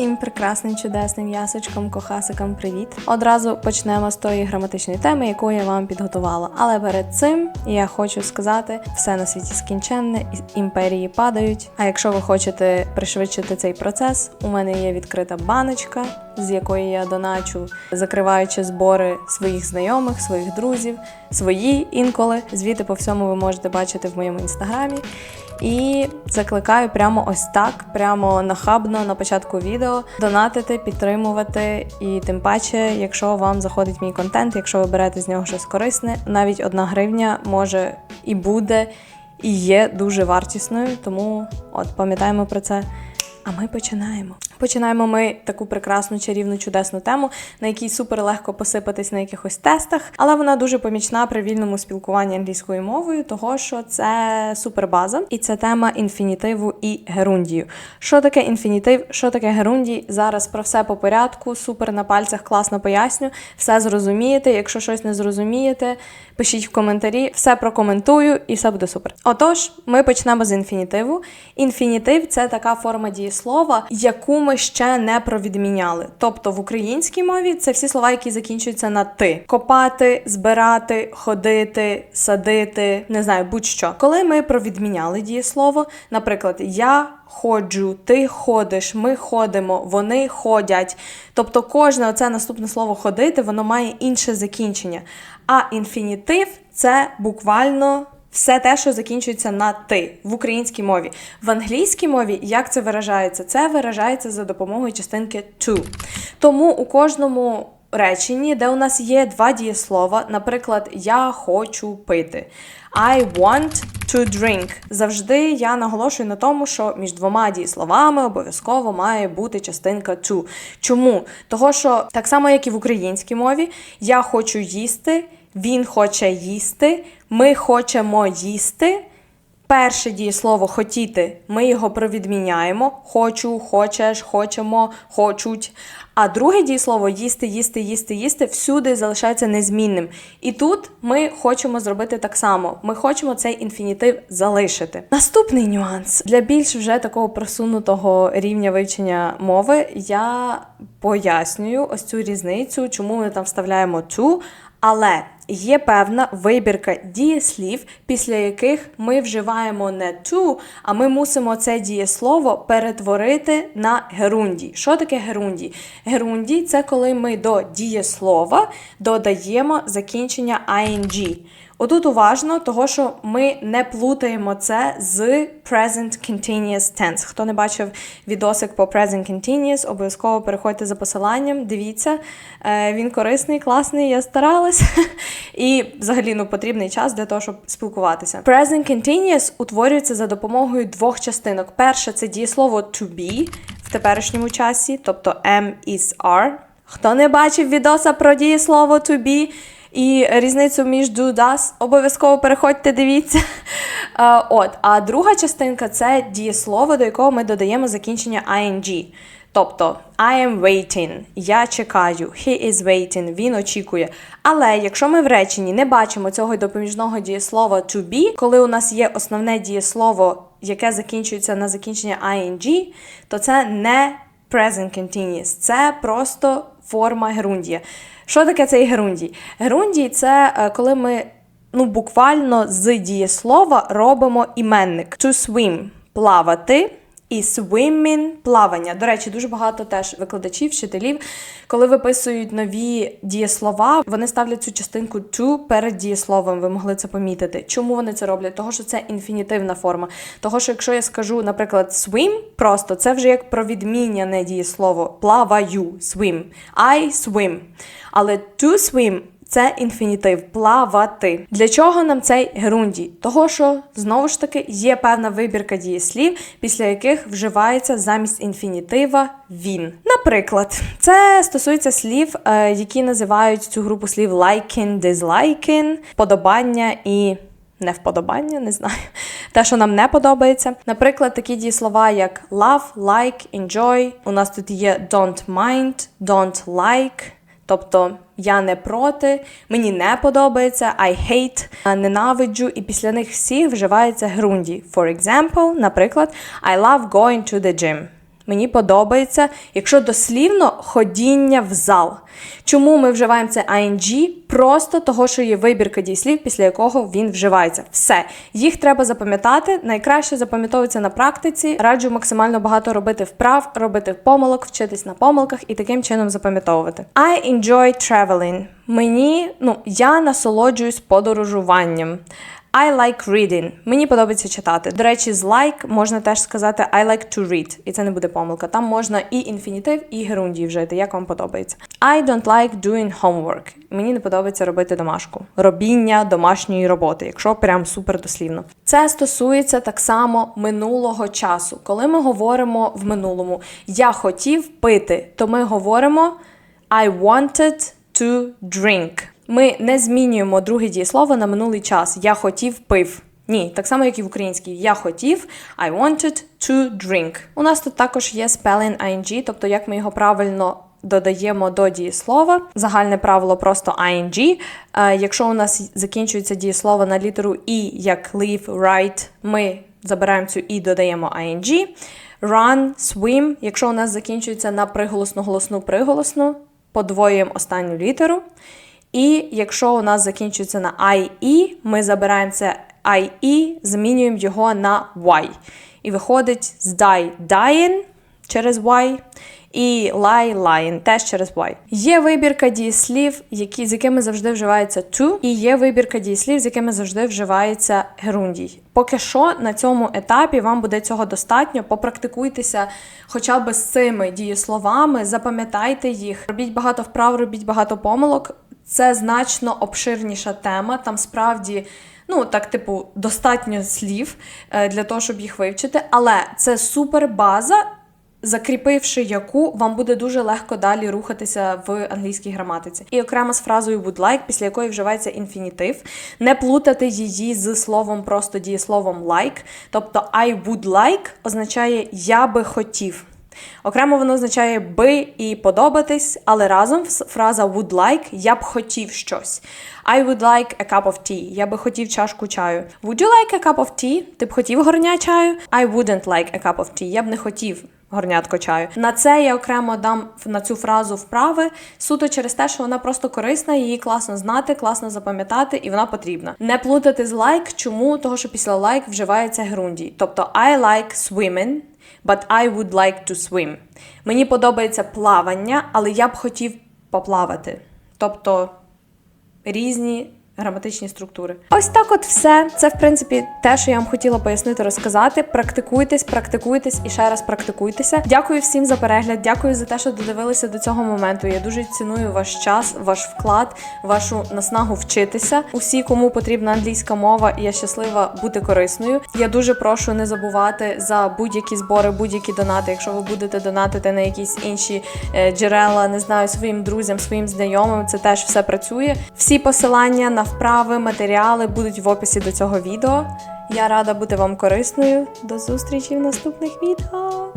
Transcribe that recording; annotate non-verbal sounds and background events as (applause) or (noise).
Всім прекрасним, чудесним ясочкам, кохасикам, привіт! Одразу почнемо з тої граматичної теми, яку я вам підготувала. Але перед цим я хочу сказати, все на світі скінченне, імперії падають. А якщо ви хочете пришвидшити цей процес, у мене є відкрита баночка, з якої я доначу, закриваючи збори своїх знайомих, своїх друзів, свої інколи. Звіти по всьому ви можете бачити в моєму інстаграмі. І закликаю прямо ось так, прямо нахабно на початку відео донатити, підтримувати. І тим паче, якщо вам заходить мій контент, якщо ви берете з нього щось корисне, навіть одна гривня може і буде, і є дуже вартісною. Тому от пам'ятаємо про це. А ми починаємо. Починаємо ми таку прекрасну, чарівну, чудесну тему, на якій супер легко посипатись на якихось тестах, але вона дуже помічна при вільному спілкуванні англійською мовою, того що це супербаза, і це тема інфінітиву і герундію. Що таке інфінітив, що таке герундій? Зараз про все по порядку, супер на пальцях класно поясню, все зрозумієте. Якщо щось не зрозумієте, пишіть в коментарі, все прокоментую і все буде супер. Отож, ми почнемо з інфінітиву. Інфінітив це така форма дієслова, яку ми ще не провідміняли. Тобто в українській мові це всі слова, які закінчуються на ти: копати, збирати, ходити, садити, не знаю, будь-що. Коли ми провідміняли дієслово, наприклад, я. Ходжу, ти ходиш, ми ходимо, вони ходять. Тобто кожне оце наступне слово ходити, воно має інше закінчення. А інфінітив це буквально все те, що закінчується на ти в українській мові. В англійській мові як це виражається? Це виражається за допомогою частинки to. Тому у кожному реченні, де у нас є два дієслова, наприклад, я хочу пити. I want to drink. Завжди я наголошую на тому, що між двома дієсловами обов'язково має бути частинка to. Чому? Того, що так само, як і в українській мові, я хочу їсти, він хоче їсти, ми хочемо їсти. Перше дієслово хотіти, ми його провідміняємо. Хочу, хочеш, хочемо, хочуть. А друге дієслово їсти, їсти, їсти, їсти всюди залишається незмінним. І тут ми хочемо зробити так само. Ми хочемо цей інфінітив залишити. Наступний нюанс для більш вже такого просунутого рівня вивчення мови я пояснюю ось цю різницю, чому ми там вставляємо to, але є певна вибірка дієслів, після яких ми вживаємо не to, а ми мусимо це дієслово перетворити на герундій. Що таке герундій? Герундій це коли ми до дієслова додаємо закінчення ing. Отут уважно, того що ми не плутаємо це з present continuous tense. Хто не бачив відосик по present continuous, обов'язково переходьте за посиланням, дивіться. Е, Він корисний, класний, я старалась. (laughs) І взагалі ну, потрібний час для того, щоб спілкуватися. Present continuous утворюється за допомогою двох частинок. Перше це дієслово to be в теперішньому часі, тобто am is are. Хто не бачив відоса про дієслово to be, і різницю між do, does, обов'язково переходьте, дивіться. Е, От, а друга частинка це дієслово, до якого ми додаємо закінчення ing. Тобто I am waiting, я чекаю, he is waiting, він очікує. Але якщо ми в реченні не бачимо цього допоміжного дієслова to be, коли у нас є основне дієслово, яке закінчується на закінчення ing, то це не present continuous, це просто форма герундія. Що таке цей герундій? Герундій це е, коли ми ну, буквально з дієслова робимо іменник. To swim плавати. І swimming – плавання. До речі, дуже багато теж викладачів, вчителів, коли виписують нові дієслова, вони ставлять цю частинку to перед дієсловом. Ви могли це помітити. Чому вони це роблять? Того, що це інфінітивна форма. Того, що якщо я скажу, наприклад, swim, просто це вже як провідмінняне дієслово. Плаваю, swim. I swim. Але to swim це інфінітив плавати. Для чого нам цей герундій? Того, що знову ж таки є певна вибірка дієслів, після яких вживається замість інфінітива він. Наприклад, це стосується слів, е, які називають цю групу слів liking, disliking, вподобання і. Невподобання, не знаю. (laughs) Те, що нам не подобається. Наприклад, такі дієслова, як love, like, enjoy. У нас тут є don't mind, don't like. Тобто я не проти, мені не подобається, I hate, ненавиджу, і після них всіх вживається грунді. For example, наприклад, I love going to the gym. мені подобається, якщо дослівно ходіння в зал. Чому ми вживаємо це ING? Просто того, що є вибірка дієслів, після якого він вживається. Все. Їх треба запам'ятати. Найкраще запам'ятовується на практиці. Раджу максимально багато робити вправ, робити помилок, вчитись на помилках і таким чином запам'ятовувати. I enjoy traveling. Мені, ну, я насолоджуюсь подорожуванням. I like reading. Мені подобається читати. До речі, з like можна теж сказати I like to read. І це не буде помилка. Там можна і інфінітив, і герундій вжити, як вам подобається. I don't like doing homework. Мені не подобається робити домашку. Робіння домашньої роботи, якщо прям супер дослівно. Це стосується так само минулого часу. Коли ми говоримо в минулому я хотів пити, то ми говоримо I wanted to drink. Ми не змінюємо друге дієслово на минулий час. Я хотів пив. Ні, так само, як і в українській. Я хотів, I wanted to drink. У нас тут також є spelling ing, тобто як ми його правильно додаємо до дієслова. Загальне правило просто ing. Е, Якщо у нас закінчується дієслово на літеру і, як live, write, ми забираємо цю і додаємо ing. Run, swim. Якщо у нас закінчується на приголосну голосну приголосну, подвоюємо останню літеру. І якщо у нас закінчується на IE, ми забираємо це IE, змінюємо його на Y. І виходить з die dying через Y. І lie lying теж через Y. Є вибірка дієслів, які, з якими завжди вживається to, і є вибірка дієслів, з якими завжди вживається герундій. Поки що на цьому етапі вам буде цього достатньо. Попрактикуйтеся хоча б з цими дієсловами, запам'ятайте їх, робіть багато вправ, робіть багато помилок. Це значно обширніша тема. Там справді, ну так, типу, достатньо слів е, для того, щоб їх вивчити. Але це супер база, закріпивши яку вам буде дуже легко далі рухатися в англійській граматиці. І окремо з фразою would like, після якої вживається інфінітив, не плутати її з словом просто дієсловом like. Тобто I would like означає я би хотів. Окремо воно означає би і подобатись, але разом фраза would like я б хотів щось. I would like a cup of tea. Я би хотів чашку чаю. Would you like a cup of tea? Ти б хотів горня чаю? I wouldn't like a cup of tea. Я б не хотів горнятко чаю. На це я окремо дам на цю фразу вправи суто через те, що вона просто корисна, її класно знати, класно запам'ятати, і вона потрібна. Не плутати з like. Чому? Того, що після like вживається грунді. Тобто I like swimming, but I would like to swim. Мені подобається плавання, але я б хотів поплавати. Тобто різні граматичні структури. Ось так от все. Це, в принципі, те, що я вам хотіла пояснити, розказати. Практикуйтесь, практикуйтесь і ще раз практикуйтеся. Дякую всім за перегляд. Дякую за те, що додивилися до цього моменту. Я дуже ціную ваш час, ваш вклад, вашу наснагу вчитися. Усі, кому потрібна англійська мова, я щаслива бути корисною. Я дуже прошу не забувати за будь-які збори, будь-які донати. Якщо ви будете донатити на якісь інші е, джерела, не знаю, своїм друзям, своїм знайомим, це теж все працює. Всі посилання на вправи, матеріали будуть в описі до цього відео. Я рада бути вам корисною. До зустрічі в наступних відео!